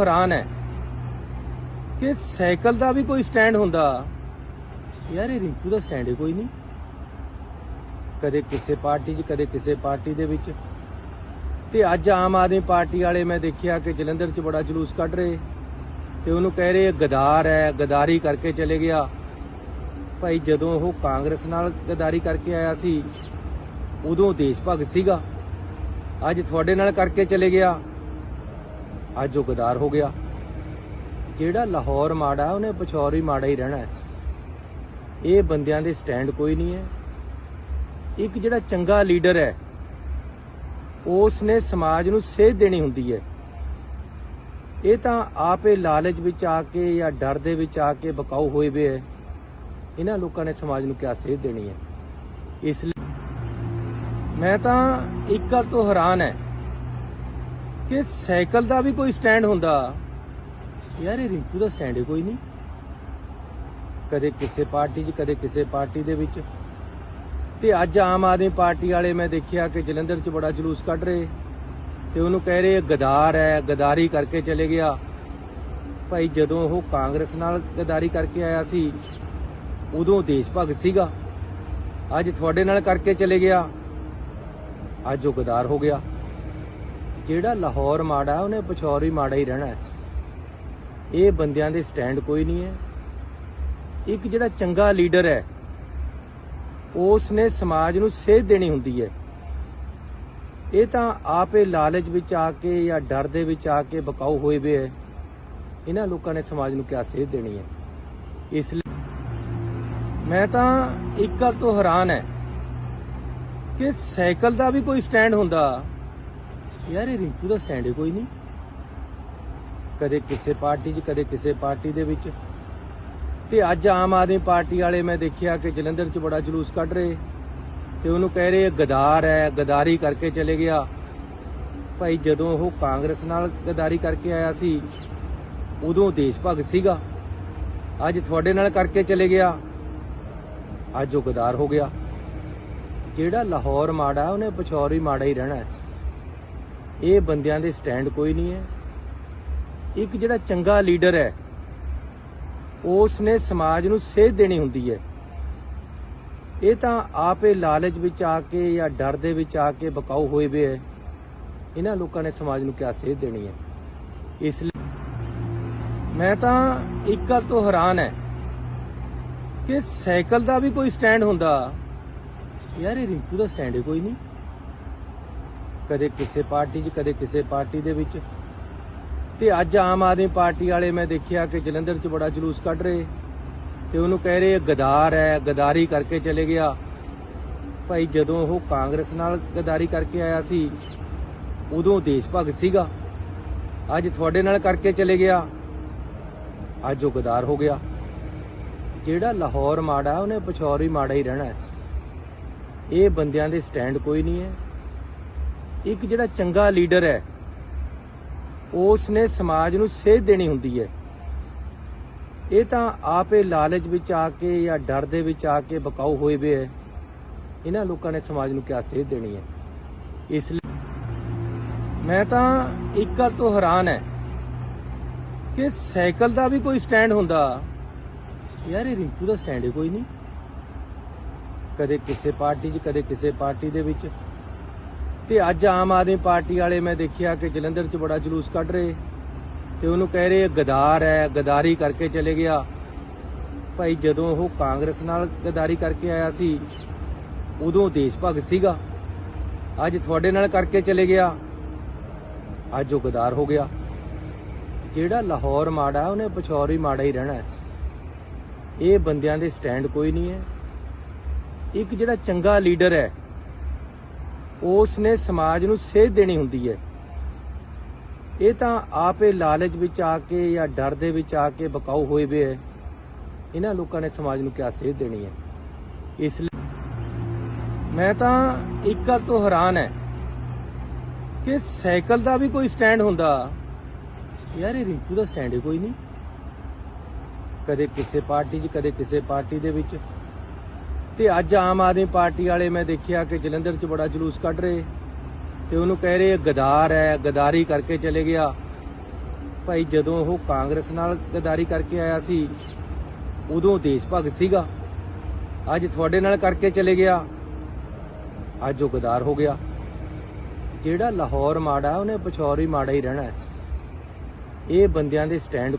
ਹੈਰਾਨ ਹੈ ਕਿ ਸਾਈਕਲ ਦਾ ਵੀ ਕੋਈ ਸਟੈਂਡ ਹੁੰਦਾ। ਯਾਰ ਇਹ ਰਿੰਕੂ ਦਾ ਸਟੈਂਡ ਹੀ, ਕੋਈ ਨਹੀਂ। ਕਦੇ ਕਿਸੇ ਪਾਰਟੀ 'ਚ, ਕਦੇ ਕਿਸੇ ਪਾਰਟੀ ਦੇ ਵਿੱਚ। ਤੇ ਅੱਜ ਆਮ ਆਦਮੀ ਪਾਰਟੀ ਵਾਲੇ ਮੈਂ ਦੇਖਿਆ ਕਿ ਜਲੰਧਰ 'ਚ ਬੜਾ ਜਲੂਸ ਕੱਢ ਰਹੇ। ਤੇ ਉਹਨੂੰ ਕਹਿ ਰਹੇ ਗਦਾਰ ਹੈ, ਗਦਾਰੀ ਕਰਕੇ ਚਲੇ ਗਿਆ। ਭਾਈ ਜਦੋਂ ਉਹ ਕਾਂਗਰਸ ਨਾਲ ਗਦਾਰੀ ਕਰਕੇ ਆਇਆ ਸੀ, ਉਦੋਂ ਦੇਸ਼ ਭਗਤ ਸੀਗਾ। ਅੱਜ ਤੁਹਾਡੇ ਨਾਲ ਕਰਕੇ ਚਲੇ ਗਿਆ। ਅੱਜ ਉਹ ਗਦਾਰ ਹੋ ਗਿਆ। ਜਿਹੜਾ ਲਾਹੌਰ ਮਾੜਾ ਉਹਨੇ ਪਛੌਰ ਵੀ ਮਾੜਾ ਹੀ ਰਹਿਣਾ ਹੈ। ਇਹ ਬੰਦਿਆਂ ਦੇ ਸਟੈਂਡ ਕੋਈ ਨਹੀਂ ਹੈ। ਇੱਕ ਜਿਹੜਾ ਚੰਗਾ ਲੀਡਰ ਹੈ ਉਸ ਨੇ ਸਮਾਜ ਨੂੰ ਸੇਧ ਦੇਣੀ ਹੁੰਦੀ ਹੈ। ਇਹ ਤਾਂ ਆਪੇ ਲਾਲਚ ਵਿੱਚ ਆ ਕੇ ਜਾਂ ਡਰ ਦੇ ਵਿੱਚ ਆ ਕੇ ਬਕਾਊ ਹੋਏ ਵੇ ਹੈ। ਇਹਨਾਂ ਲੋਕਾਂ ਨੇ ਸਮਾਜ ਨੂੰ ਕਿਆ ਸੇਧ ਦੇਣੀ ਹੈ? ਇਸ ਲਈ ਮੈਂ ਤਾਂ ਇੱਕ ਗੱਲ ਤੋਂ ਹੈਰਾਨ ਹੈ। ਕਿ ਸਾਈਕਲ ਦਾ ਵੀ ਕੋਈ ਸਟੈਂਡ ਹੁੰਦਾ। ਯਾਰ ਇਹ ਰਿੰਕੂ ਦਾ ਸਟੈਂਡ ਕੋਈ ਨਹੀਂ। ਕਦੇ ਕਿਸੇ ਪਾਰਟੀ 'ਚ, ਕਦੇ ਕਿਸੇ ਪਾਰਟੀ ਦੇ ਵਿੱਚ। ਤੇ ਅੱਜ ਆਮ ਆਦਮੀ ਪਾਰਟੀ ਵਾਲੇ ਮੈਂ ਦੇਖਿਆ ਕਿ ਜਲੰਧਰ 'ਚ ਬੜਾ ਜਲੂਸ ਕੱਢ ਰਹੇ। ਤੇ ਉਹਨੂੰ ਕਹਿ ਰਹੇ ਗਦਾਰ ਹੈ, ਗਦਾਰੀ ਕਰਕੇ ਚਲੇ ਗਿਆ। ਭਾਈ ਜਦੋਂ ਉਹ ਕਾਂਗਰਸ ਨਾਲ ਗਦਾਰੀ ਕਰਕੇ ਆਇਆ ਸੀ, ਉਦੋਂ ਦੇਸ਼ ਭਗਤ ਸੀਗਾ। ਅੱਜ ਤੁਹਾਡੇ ਨਾਲ ਕਰਕੇ ਚਲੇ ਗਿਆ। ਅੱਜ ਉਹ ਗਦਾਰ ਹੋ ਗਿਆ। ਜਿਹੜਾ ਲਾਹੌਰ ਮਾੜਾ ਉਹਨੇ ਪਛੌਰ ਵੀ ਮਾੜਾ ਹੀ ਰਹਿਣਾ ਹੈ। ਇਹ ਬੰਦਿਆਂ ਦੇ ਸਟੈਂਡ ਕੋਈ ਨਹੀਂ ਹੈ। ਇੱਕ ਜਿਹੜਾ ਚੰਗਾ ਲੀਡਰ ਹੈ ਉਸ ਨੇ ਸਮਾਜ ਨੂੰ ਸੇਧ ਦੇਣੀ ਹੁੰਦੀ ਹੈ। ਇਹ ਤਾਂ ਆਪੇ ਲਾਲਚ ਵਿੱਚ ਆ ਕੇ ਜਾਂ ਡਰ ਦੇ ਵਿੱਚ ਆ ਕੇ ਬਕਾਊ ਹੋਏ ਵੇ ਹੈ। ਇਹਨਾਂ ਲੋਕਾਂ ਨੇ ਸਮਾਜ ਨੂੰ ਕਿਆ ਸੇਧ ਦੇਣੀ ਹੈ? ਇਸ ਲਈ ਮੈਂ ਤਾਂ ਇੱਕ ਗੱਲ ਤੋਂ ਹੈਰਾਨ ਹੈ ਕਿ ਸਾਈਕਲ ਦਾ ਵੀ ਕੋਈ ਸਟੈਂਡ ਹੁੰਦਾ। ਯਾਰ ਇਹ ਰਿੰਕੂ ਦਾ ਸਟੈਂਡ ਕੋਈ ਨਹੀਂ। ਕਦੇ ਕਿਸੇ ਪਾਰਟੀ 'ਚ, ਕਦੇ ਕਿਸੇ ਪਾਰਟੀ ਦੇ ਵਿੱਚ। ਤੇ ਅੱਜ ਆਮ ਆਦਮੀ ਪਾਰਟੀ ਵਾਲੇ ਮੈਂ ਦੇਖਿਆ ਕਿ ਜਲੰਧਰ 'ਚ ਬੜਾ ਜਲੂਸ ਕੱਢ ਰਹੇ। ਤੇ ਉਹਨੂੰ ਕਹਿ ਰਹੇ ਗਦਾਰ ਹੈ, ਗਦਾਰੀ ਕਰਕੇ ਚਲੇ ਗਿਆ। ਭਾਈ ਜਦੋਂ ਉਹ ਕਾਂਗਰਸ ਨਾਲ ਗਦਾਰੀ ਕਰਕੇ ਆਇਆ ਸੀ, ਉਦੋਂ ਦੇਸ਼ ਭਗਤ ਸੀਗਾ। ਅੱਜ ਤੁਹਾਡੇ ਨਾਲ ਕਰਕੇ ਚਲੇ ਗਿਆ। ਅੱਜ ਉਹ ਗਦਾਰ ਹੋ ਗਿਆ। ਜਿਹੜਾ ਲਾਹੌਰ ਮਾੜਾ, ਉਹਨੇ ਪਛੌਰ ਵੀ ਮਾੜਾ ਹੀ ਰਹਿਣਾ ਹੈ। ਇਹ ਬੰਦਿਆਂ ਦੇ ਸਟੈਂਡ ਕੋਈ ਨਹੀਂ ਹੈ। ਇੱਕ ਜਿਹੜਾ ਚੰਗਾ ਲੀਡਰ ਹੈ ਉਸ ਨੇ ਸਮਾਜ ਨੂੰ ਸੇਧ ਦੇਣੀ ਹੁੰਦੀ ਹੈ। ਇਹ ਤਾਂ ਆਪੇ ਲਾਲਚ ਵਿੱਚ ਆ ਕੇ ਜਾਂ ਡਰ ਦੇ ਵਿੱਚ ਆ ਕੇ ਬਕਾਊ ਹੋਏ ਵੇ ਹੈ। ਇਹਨਾਂ ਲੋਕਾਂ ਨੇ ਸਮਾਜ ਨੂੰ ਕਿਆ ਸੇਧ ਦੇਣੀ ਹੈ? ਇਸ ਲਈ ਮੈਂ ਤਾਂ ਇੱਕ ਗੱਲ ਤੋਂ ਹੈਰਾਨ ਹੈ ਕਿ ਸਾਈਕਲ ਦਾ ਵੀ ਕੋਈ ਸਟੈਂਡ ਹੁੰਦਾ। ਯਾਰ ਇਹ ਰਿੰਕੂ ਦਾ ਸਟੈਂਡ ਹੀ ਕੋਈ ਨਹੀਂ। ਕਦੇ ਕਿਸੇ ਪਾਰਟੀ 'ਚ, ਕਦੇ ਕਿਸੇ ਪਾਰਟੀ ਦੇ ਵਿੱਚ। ਤੇ ਅੱਜ ਆਮ ਆਦਮੀ ਪਾਰਟੀ ਵਾਲੇ ਮੈਂ ਦੇਖਿਆ ਕਿ ਜਲੰਧਰ 'ਚ ਬੜਾ ਜਲੂਸ ਕੱਢ ਰਹੇ। ਤੇ ਉਹਨੂੰ ਕਹਿ ਰਹੇ, ਗਦਾਰ ਹੈ, ਗਦਾਰੀ ਕਰਕੇ ਚਲੇ ਗਿਆ। ਭਾਈ ਜਦੋਂ ਉਹ ਕਾਂਗਰਸ ਨਾਲ ਗਦਾਰੀ ਕਰਕੇ ਆਇਆ ਸੀ, ਉਦੋਂ ਦੇਸ਼ ਭਗਤ ਸੀਗਾ। ਅੱਜ ਤੁਹਾਡੇ ਨਾਲ ਕਰਕੇ ਚਲੇ ਗਿਆ। ਅੱਜ ਉਹ ਗਦਾਰ ਹੋ ਗਿਆ। ਜਿਹੜਾ ਲਾਹੌਰ ਮਾੜਾ, ਉਹਨੇ ਪਛੌਰ ਮਾੜਾ ਹੀ ਰਹਿਣਾ ਹੈ। ਇਹ ਬੰਦਿਆਂ ਦੇ ਸਟੈਂਡ ਕੋਈ ਨਹੀਂ ਹੈ। ਇੱਕ ਜਿਹੜਾ ਚੰਗਾ ਲੀਡਰ ਹੈ ਉਸ ਨੇ ਸਮਾਜ ਨੂੰ ਸੇਧ ਦੇਣੀ ਹੁੰਦੀ ਹੈ। ਇਹ ਤਾਂ ਆਪੇ ਲਾਲਚ ਵਿੱਚ ਆ ਕੇ ਜਾਂ ਡਰ ਦੇ ਵਿੱਚ ਆ ਕੇ ਬਕਾਊ ਹੋਏ ਵੇ ਹੈ। ਇਹਨਾਂ ਲੋਕਾਂ ਨੇ ਸਮਾਜ ਨੂੰ ਕਿਆ ਸੇਧ ਦੇਣੀ ਹੈ? ਇਸ ਲਈ ਮੈਂ ਤਾਂ ਇੱਕ ਗੱਲ ਤੋਂ ਹੈਰਾਨ ਹੈ ਕਿ ਸਾਈਕਲ ਦਾ ਵੀ ਕੋਈ ਸਟੈਂਡ ਹੁੰਦਾ। ਯਾਰ, ਇਹ ਰਿੰਕੂ ਦਾ ਸਟੈਂਡ ਹੀ ਕੋਈ ਨਹੀਂ। ਕਦੇ ਕਿਸੇ ਪਾਰਟੀ 'ਚ, ਕਦੇ ਕਿਸੇ ਪਾਰਟੀ ਦੇ ਵਿੱਚ। ਤੇ ਅੱਜ ਆਮ ਆਦਮੀ ਪਾਰਟੀ ਵਾਲੇ ਮੈਂ ਦੇਖਿਆ ਕਿ ਜਲੰਧਰ 'ਚ ਬੜਾ ਜਲੂਸ ਕੱਢ ਰਹੇ ਤੇ ਉਹਨੂੰ ਕਹਿ ਰਹੇ ਗਦਾਰ ਹੈ, ਗਦਾਰੀ ਕਰਕੇ ਚਲੇ ਗਿਆ। ਭਾਈ ਜਦੋਂ ਉਹ ਕਾਂਗਰਸ ਨਾਲ ਗਦਾਰੀ ਕਰਕੇ ਆਇਆ ਸੀ, ਉਦੋਂ ਦੇਸ਼ ਭਗਤ ਸੀਗਾ। ਅੱਜ ਤੁਹਾਡੇ ਨਾਲ ਕਰਕੇ ਚਲੇ ਗਿਆ। ਅੱਜ ਉਹ ਗਦਾਰ ਹੋ ਗਿਆ। ਜਿਹੜਾ ਲਾਹੌਰ ਮਾੜਾ, ਉਹਨੇ ਪਛੌਰ ਵੀ ਮਾੜਾ ਹੀ ਰਹਿਣਾ ਇਹ ਬੰਦਿਆਂ ਦੇ ਸਟੈਂਡ ਕੋਈ ਨਹੀਂ ਹੈ। ਇੱਕ ਜਿਹੜਾ ਚੰਗਾ ਲੀਡਰ ਹੈ ਉਸ ਨੇ ਸਮਾਜ ਨੂੰ ਸੇਧ ਦੇਣੀ ਹੁੰਦੀ ਹੈ। ਇਹ ਤਾਂ ਆਪੇ ਲਾਲਚ ਵਿੱਚ ਆ ਕੇ ਜਾਂ ਡਰ ਦੇ ਵਿੱਚ ਆ ਕੇ ਬਕਾਊ ਹੋਏ ਵੇ ਹੈ। ਇਹਨਾਂ ਲੋਕਾਂ ਨੇ ਸਮਾਜ ਨੂੰ ਕਿਆ ਸੇਧ ਦੇਣੀ ਹੈ? ਇਸ ਲਈ ਮੈਂ ਤਾਂ ਇੱਕ ਗੱਲ ਤੋਂ ਹੈਰਾਨ ਹੈ ਕਿ ਸਾਈਕਲ ਦਾ ਵੀ ਕੋਈ ਸਟੈਂਡ ਹੁੰਦਾ। ਯਾਰ ਇਹ ਰਿੰਕੂ ਦਾ ਸਟੈਂਡ ਹੀ ਕੋਈ ਨਹੀਂ। ਕਦੇ ਕਿਸੇ ਪਾਰਟੀ 'ਚ, ਕਦੇ ਕਿਸੇ ਪਾਰਟੀ ਦੇ ਵਿੱਚ। ਤੇ ਅੱਜ ਆਮ ਆਦਮੀ ਪਾਰਟੀ ਵਾਲੇ ਮੈਂ ਦੇਖਿਆ ਕਿ ਜਲੰਧਰ 'ਚ ਬੜਾ ਜਲੂਸ ਕੱਢ ਰਹੇ ਤੇ ਉਹਨੂੰ ਕਹਿ ਰਹੇ ਗਦਾਰ ਹੈ, ਗਦਾਰੀ ਕਰਕੇ ਚਲੇ ਗਿਆ। ਭਾਈ ਜਦੋਂ ਉਹ ਕਾਂਗਰਸ ਨਾਲ ਗਦਾਰੀ ਕਰਕੇ ਆਇਆ ਸੀ, ਉਦੋਂ ਦੇਸ਼ ਭਗਤ ਸੀਗਾ। ਅੱਜ ਤੁਹਾਡੇ ਨਾਲ ਕਰਕੇ ਚਲੇ ਗਿਆ। ਅੱਜ ਉਹ ਗਦਾਰ ਹੋ ਗਿਆ। ਜਿਹੜਾ ਲਾਹੌਰ ਮਾੜਾ, ਉਹਨੇ ਪਛੌਰ ਹੀ ਮਾੜਾ ਹੀ ਰਹਿਣਾ ਇਹ ਬੰਦਿਆਂ ਦੇ ਸਟੈਂਡ